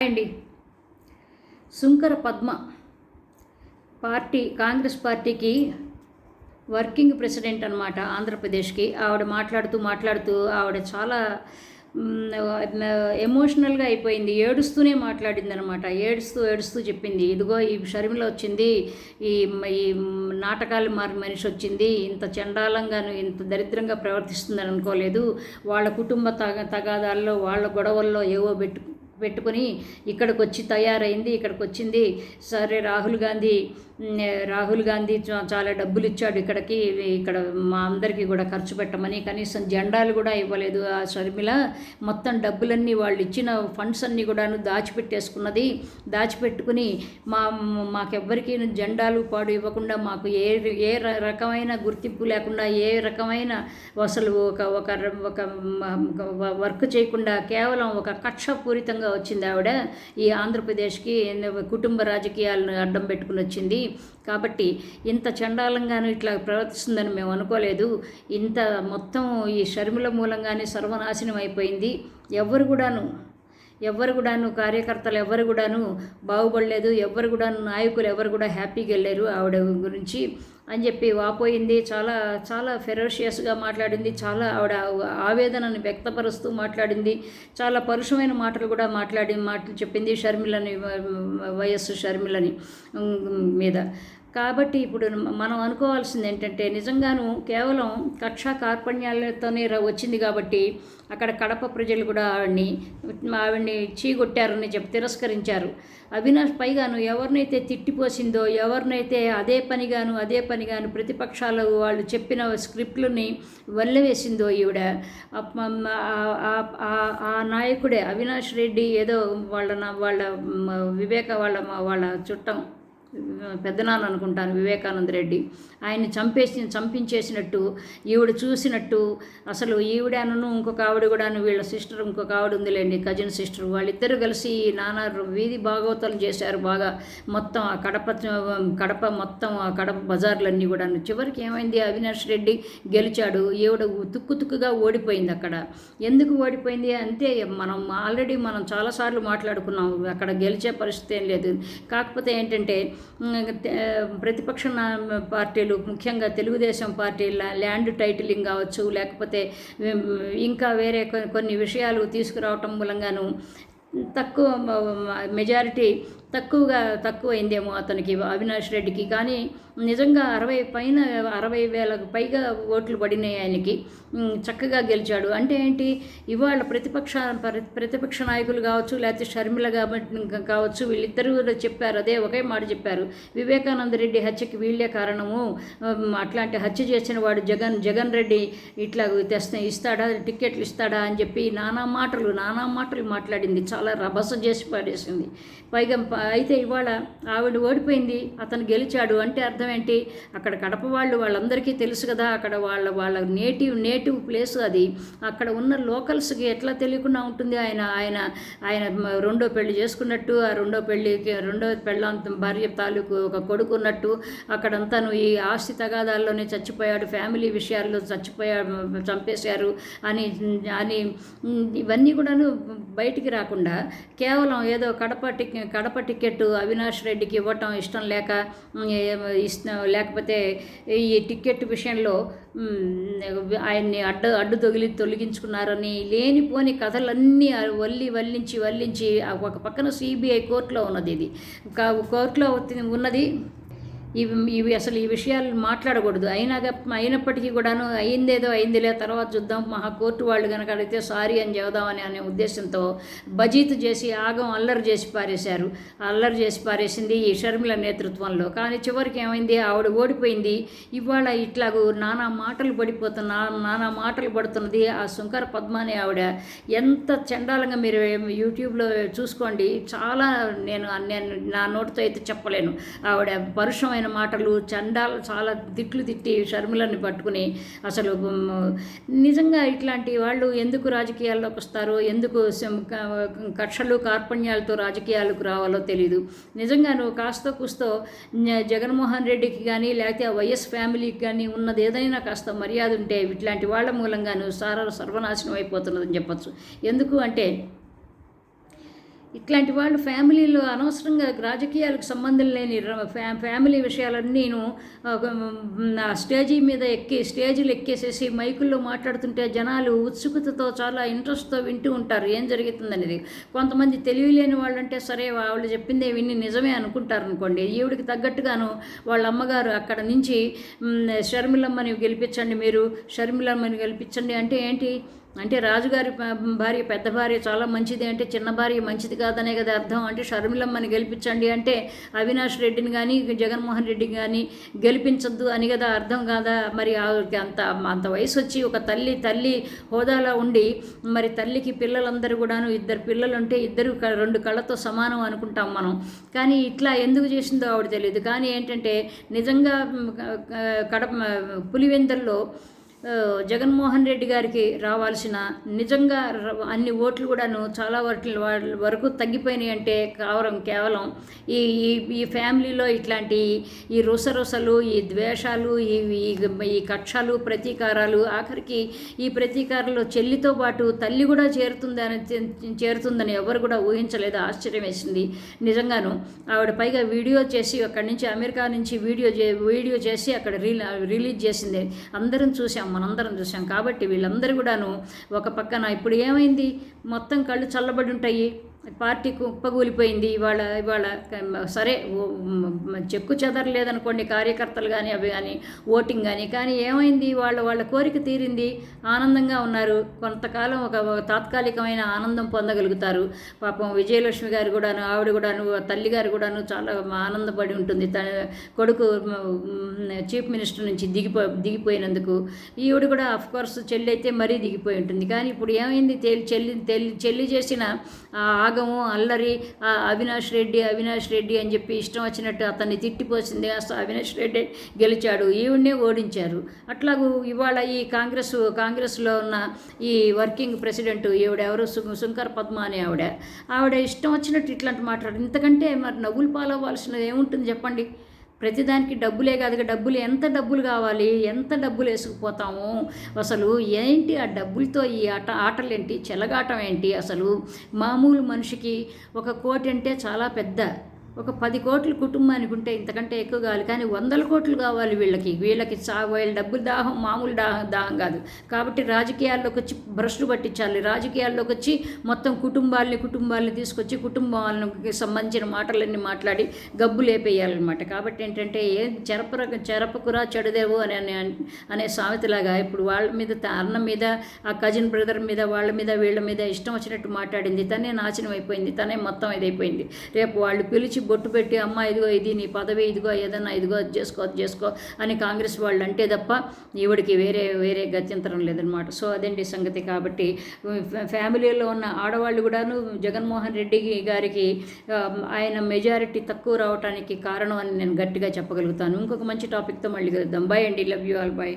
అండి. శుంకర పద్మ పార్టీ కాంగ్రెస్ పార్టీకి working president అనమాట ఆంధ్రప్రదేశ్కి. ఆవిడ మాట్లాడుతూ మాట్లాడుతూ ఆవిడ చాలా ఎమోషనల్గా అయిపోయింది. ఏడుస్తూనే మాట్లాడింది అనమాట ఏడుస్తూ ఏడుస్తూ చెప్పింది. ఇదిగో ఈ షర్మిల వచ్చింది ఈ ఈ నాటకాలు మారి మనిషి వచ్చింది ఇంత చండాలంగాను ఇంత దరిద్రంగా ప్రవర్తిస్తుందని అనుకోలేదు. వాళ్ళ కుటుంబ తగ తగాదాల్లో వాళ్ళ గొడవల్లో ఏవో పెట్టు పెట్టుకుని ఇక్కడికి వచ్చి తయారైంది ఇక్కడికి వచ్చింది సరే రాహుల్ గాంధీ రాహుల్ గాంధీ చాలా డబ్బులు ఇచ్చాడు ఇక్కడికి ఇక్కడ మా అందరికీ కూడా ఖర్చు పెట్టమని. కనీసం జెండాలు కూడా ఇవ్వలేదు ఆ షర్మిల. మొత్తం డబ్బులన్నీ వాళ్ళు ఇచ్చిన ఫండ్స్ అన్నీ కూడాను దాచిపెట్టేసుకున్నది. దాచిపెట్టుకుని మా మాకెవ్వరికి జెండాలు పాడు ఇవ్వకుండా మాకు ఏ ఏ రకమైన గుర్తింపు లేకుండా ఏ రకమైన అసలు ఒక ఒక ఒక వర్క్ చేయకుండా కేవలం ఒక కక్షపూరితంగా వచ్చింది ఆవిడ. ఈ ఆంధ్రప్రదేశ్కి కుటుంబ రాజకీయాలను అడ్డం పెట్టుకుని వచ్చింది. కాబట్టి ఇంత చండాలంగాను ఇట్లా ప్రవర్తిస్తుందని మేము అనుకోలేదు. ఇంత మొత్తం ఈ షర్మిల మూలంగానే సర్వనాశనం అయిపోయింది. ఎవరు కూడాను ఎవ్వరు కూడాను కార్యకర్తలు ఎవరు కూడాను బాగుపడలేదు ఎవరు కూడాను నాయకులు ఎవరు కూడా హ్యాపీగా వెళ్ళారు ఆవిడ గురించి అని చెప్పి వాపోయింది చాలా చాలా ఫెరోషియస్గా మాట్లాడింది చాలా ఆవిడ ఆవేదనను వ్యక్తపరుస్తూ మాట్లాడింది చాలా పరుషమైన మాటలు కూడా మాట్లాడి మాటలు చెప్పింది షర్మిలని వయస్సు షర్మిలని మీద కాబట్టి ఇప్పుడు మనం అనుకోవాల్సింది ఏంటంటే నిజంగాను కేవలం కక్షా కార్పణ్యాలతోనే వచ్చింది కాబట్టి అక్కడ కడప ప్రజలు కూడా ఆవిడ్ని ఆవిడ్ని చీగొట్టారని చెప్పి తిరస్కరించారు. అవినాష్ పైగాను ఎవరినైతే తిట్టిపోసిందో ఎవరినైతే అదే పనిగాను అదే పనిగాను ప్రతిపక్షాలు వాళ్ళు చెప్పిన స్క్రిప్ట్లని వల్లవేసిందో ఈవిడ ఆ- ఆ- నాయకుడే అవినాష్ రెడ్డి ఏదో వాళ్ళ వాళ్ళ వివేక వాళ్ళ వాళ్ళ చుట్టం. పెద్దనాన్న అనుకుంటాను వివేకానంద రెడ్డి. ఆయన చంపేసి చంపించేసినట్టు ఈవిడ చూసినట్టు అసలు ఈవిడను ఇంకొక ఆవిడ కూడాను వీళ్ళ సిస్టర్ ఇంకొక ఆవిడ ఉందిలేండి కజిన్ సిస్టర్. వాళ్ళిద్దరూ కలిసి నానా వీధి భాగవతాలు చేశారు బాగా మొత్తం ఆ కడప కడప మొత్తం ఆ కడప బజార్లన్నీ కూడాను. చివరికి ఏమైంది? అవినాష్ రెడ్డి గెలిచాడు ఈవిడ తుక్కు తుక్కుగా ఓడిపోయింది అక్కడ. ఎందుకు ఓడిపోయింది? అంటే మనం ఆల్రెడీ మనం చాలాసార్లు మాట్లాడుకున్నాం అక్కడ గెలిచే పరిస్థితి ఏం లేదు. కాకపోతే ఏంటంటే ప్రతిపక్ష పార్టీలు ముఖ్యంగా తెలుగుదేశం పార్టీ ల్యాండ్ టైటిలింగ్ కావచ్చు లేకపోతే ఇంకా వేరే కొన్ని కొన్ని విషయాలు తీసుకురావటం మూలంగాను తక్కువ మెజారిటీ తక్కువగా తక్కువైందేమో అతనికి అవినాష్ రెడ్డికి. కానీ నిజంగా అరవై పైన అరవై వేలకు పైగా ఓట్లు పడినాయి ఆయనకి. చక్కగా గెలిచాడు. అంటే ఏంటి? ఇవాళ ప్రతిపక్ష ప్రతిపక్ష నాయకులు కావచ్చు లేకపోతే షర్మిల కాబట్టి కావచ్చు వీళ్ళిద్దరూ కూడా చెప్పారు. అదే ఒకే మాట చెప్పారు. వివేకానంద రెడ్డి హత్యకి వీళ్ళే కారణము. అట్లాంటి హత్య చేసిన వాడు జగన్ జగన్ రెడ్డి ఇట్లా తెస్తా ఇస్తాడా టికెట్లు ఇస్తాడా అని చెప్పి నానా మాటలు నానా మాటలు మాట్లాడింది. చాలా రభస చేసి పడేసింది. పైగా ప- అయితే ఇవాళ ఆవిడ ఓడిపోయింది అతను గెలిచాడు అంటే అర్థం ఏంటి? అక్కడ కడప వాళ్ళు వాళ్ళందరికీ తెలుసు కదా అక్కడ వాళ్ళ వాళ్ళ నేటివ్ నేటివ్ ప్లేస్ అది. అక్కడ ఉన్న లోకల్స్కి ఎట్లా తెలియకుండా ఉంటుంది ఆయన ఆయన ఆయన రెండో పెళ్ళి చేసుకున్నట్టు ఆ రెండో పెళ్ళికి రెండో పెళ్ళాంతం భార్య తాలూకు ఒక కొడుకు ఉన్నట్టు అక్కడంతాను ఈ ఆస్తి తగాదాల్లోనే చచ్చిపోయాడు ఫ్యామిలీ విషయాల్లో చచ్చిపోయాడు చంపేశారు అని అని ఇవన్నీ కూడాను బయటికి రాకుండా కేవలం ఏదో కడప కడప టికెట్ అవినాష్ రెడ్డికి ఇవ్వటం ఇష్టం లేక ఇష్టం లేకపోతే ఈ టికెట్ విషయంలో ఆయన్ని అడ్డు అడ్డు తొగిలి తొలగించుకున్నారని లేనిపోని కథలన్నీ వల్లి వల్లించి వల్లించి ఒక పక్కన సిబిఐ కోర్టులో ఉన్నది ఇది. కా- కోర్టులో ఉన్నది ఇవి ఇవి అసలు ఈ విషయాలు మాట్లాడకూడదు. అయినా అయినప్పటికీ కూడాను అయిందేదో అయిందిలే తర్వాత చూద్దాం. మహా కోర్టు వాళ్ళు కనుక అడిగితే సారీ అని చెబుదామని అనే ఉద్దేశంతో బజీతు చేసి ఆగం అల్లరి చేసి పారేశారు. అల్లరి చేసి పారేసింది ఈ షర్మిల నేతృత్వంలో. కానీ చివరికి ఏమైంది? ఆవిడ ఓడిపోయింది. ఇవాళ ఇట్లాగూ నానా మాటలు పడిపోతున్నా నానా మాటలు పడుతున్నది ఆ శంకర పద్మాని ఆవిడ. ఎంత చండాలంగా మీరు యూట్యూబ్లో చూసుకోండి. చాలా నేను నేను నా నోటితో అయితే చెప్పలేను. ఆవిడ పరుషమైన మాటలు చండాలు చాలా తిట్లు తిట్టి షర్మిలని పట్టుకుని అసలు నిజంగా ఇట్లాంటి వాళ్ళు ఎందుకు రాజకీయాల్లోకి వస్తారో ఎందుకు కక్షలు కార్పణ్యాలతో రాజకీయాలకు రావాలో తెలియదు నిజంగా నువ్వు కాస్త కూస్తో జగన్మోహన్ రెడ్డికి కానీ లేకపోతే ఆ వైఎస్ ఫ్యామిలీకి కానీ ఉన్నది ఏదైనా కాస్త మర్యాద ఉంటే ఇట్లాంటి వాళ్ళ మూలంగాను సారా సర్వనాశనం అయిపోతున్నదని చెప్పచ్చు. ఎందుకు అంటే ఇట్లాంటి వాళ్ళు ఫ్యామిలీలో అనవసరంగా రాజకీయాలకు సంబంధం లేని ర- ఫ్యా ఫ్యామిలీ విషయాలన్నీను ఆ స్టేజీ మీద ఎక్కి స్టేజీలు ఎక్కేసేసి మైకుల్లో మాట్లాడుతుంటే జనాలు ఉత్సుకతతో చాలా ఇంట్రెస్ట్తో వింటూ ఉంటారు. ఏం జరుగుతుందనేది. కొంతమంది తెలివిలేని వాళ్ళంటే సరే వాళ్ళు చెప్పిందే విని నిజమే అనుకుంటారు అనుకోండి ఈవిడికి తగ్గట్టుగాను వాళ్ళ అమ్మగారు అక్కడ నుంచి షర్మిలమ్మని గెలిపించండి మీరు షర్మిలమ్మని గెలిపించండి అంటే ఏంటి? అంటే రాజుగారి భార్య పెద్ద భార్య చాలా మంచిది అంటే చిన్న భార్య మంచిది కాదనే కదా అర్థం. అంటే షర్మిలమ్మని గెలిపించండి అంటే అవినాష్ రెడ్డిని కానీ జగన్మోహన్ రెడ్డిని కానీ గెలిపించద్దు అని కదా అర్థం కాదా? మరి అంత అంత వయసు వచ్చి ఒక తల్లి తల్లి హోదాలో ఉండి మరి తల్లికి పిల్లలందరూ కూడాను ఇద్దరు పిల్లలు ఉంటే ఇద్దరు క- రెండు కళ్ళతో సమానం అనుకుంటాం మనం. కానీ ఇట్లా ఎందుకు చేసిందో ఆవిడ తెలియదు కానీ ఏంటంటే నిజంగా కడప పులివెందల్లో జగన్మోహన్ రెడ్డి గారికి రావాల్సిన నిజంగా అన్ని ఓట్లు కూడాను చాలా వాటి వాళ్ళ వరకు తగ్గిపోయినాయి అంటే కావడం కేవలం ఈ ఈ ఈ ఫ్యామిలీలో ఇట్లాంటి ఈ రుసరుసలు ఈ ద్వేషాలు ఈ ఈ- కక్షలు ప్రతీకారాలు ఆఖరికి ఈ ప్రతీకారంలో చెల్లితో పాటు తల్లి కూడా చేరుతుందని చేరుతుందని ఎవరు కూడా ఊహించలేదు. ఆశ్చర్యం వేసింది. నిజంగాను ఆవిడ పైగా వీడియో చేసి అక్కడి నుంచి అమెరికా నుంచి వీడియో వీడియో చేసి అక్కడ రిలీజ్ చేసింది. అందరం చూసాం. మనందరం చూసాం. కాబట్టి వీళ్ళందరూ కూడాను ఒక పక్కన ఇప్పుడు ఏమైంది? మొత్తం కళ్ళు చల్లబడి ఉంటాయి. పార్టీ కుప్పగూలిపోయింది ఇవాళ ఇవాళ సరే చెక్కు చెదరలేదనుకోండి కార్యకర్తలు కానీ అవి కానీ ఓటింగ్ కానీ కానీ ఏమైంది? వాళ్ళ వాళ్ళ కోరిక తీరింది. ఆనందంగా ఉన్నారు. కొంతకాలం ఒక తాత్కాలికమైన ఆనందం పొందగలుగుతారు. పాపం విజయలక్ష్మి గారు కూడాను ఆవిడ కూడాను తల్లి గారు కూడాను చాలా ఆనందపడి ఉంటుంది. తన కొడుకు చీఫ్ మినిస్టర్ నుంచి దిగిపో దిగిపోయినందుకు. ఈవిడ కూడా అఫ్ కోర్స్ చెల్లి అయితే మరీ దిగిపోయి ఉంటుంది. కానీ ఇప్పుడు ఏమైంది? తెలి చెల్లి తెలి చెల్లి చేసిన ఆ రాగము అల్లరి అవినాష్ రెడ్డి అవినాష్ రెడ్డి అని చెప్పి ఇష్టం వచ్చినట్టు అతన్ని తిట్టిపోసింది అవినాష్ రెడ్డి గెలిచాడు. ఈవిడనే ఓడించారు. అట్లాగూ ఇవాళ ఈ కాంగ్రెస్ కాంగ్రెస్లో ఉన్న ఈ వర్కింగ్ ప్రెసిడెంట్ ఈవిడెవరు? శుంకర్ పద్మ అని ఆవిడ. ఆవిడ ఇష్టం వచ్చినట్టు ఇట్లాంటి మాట్లాడు. ఇంతకంటే మరి నవ్వులు పాలవ్వాల్సినది ఏముంటుంది చెప్పండి? ప్రతిదానికి డబ్బులే కాదు డబ్బులు ఎంత డబ్బులు కావాలి? ఎంత డబ్బులు వేసుకుపోతాము? అసలు ఏంటి ఆ డబ్బులతో ఈ ఆట ఆటలేంటి? చెలగాటం ఏంటి అసలు? మామూలు మనిషికి ఒక కోటి అంటే చాలా పెద్ద ఒక పది కోట్లు కుటుంబానికి ఉంటే ఇంతకంటే ఎక్కువ కావాలి. కానీ వందల కోట్లు కావాలి వీళ్ళకి. వీళ్ళకి చా వీళ్ళ డబ్బులు దాహం మామూలు దాహం దాహం కాదు. కాబట్టి రాజకీయాల్లోకి వచ్చి భ్రష్టు పట్టించాలి. రాజకీయాల్లోకి వచ్చి మొత్తం కుటుంబాలని కుటుంబాలని తీసుకొచ్చి కుటుంబాలకు సంబంధించిన మాటలన్నీ మాట్లాడి గబ్బు లేపేయాలన్నమాట. కాబట్టి ఏంటంటే ఏ చెరపర చెరపకురా చెడుదేవు అని అనే అనే సామెతలాగా ఇప్పుడు వాళ్ళ మీద త- అన్న మీద ఆ కజిన్ బ్రదర్ మీద వాళ్ళ మీద వీళ్ళ మీద ఇష్టం వచ్చినట్టు మాట్లాడింది. తనే నాశనం అయిపోయింది. తనే మొత్తం ఇదైపోయింది. రేపు వాళ్ళు పిలిచి బొట్టు పెట్టి అమ్మ ఇదిగో ఇది నీ పదవి ఇదిగో ఏదన్నా ఇదిగో అది చేసుకో అది చేసుకో అని కాంగ్రెస్ వాళ్ళు అంటే తప్ప ఈవిడికి వేరే వేరే గత్యంతరం లేదనమాట సో అదండి సంగతి కాబట్టి ఫ్యామిలీలో ఉన్న ఆడవాళ్ళు కూడాను జగన్మోహన్ రెడ్డి గారికి ఆయన మెజారిటీ తక్కువ రావడానికి కారణం అని నేను గట్టిగా చెప్పగలుగుతాను. ఇంకొక మంచి టాపిక్తో మళ్ళీ కలుద్దాం. బాయ్ అండి. Love you all. బాయ్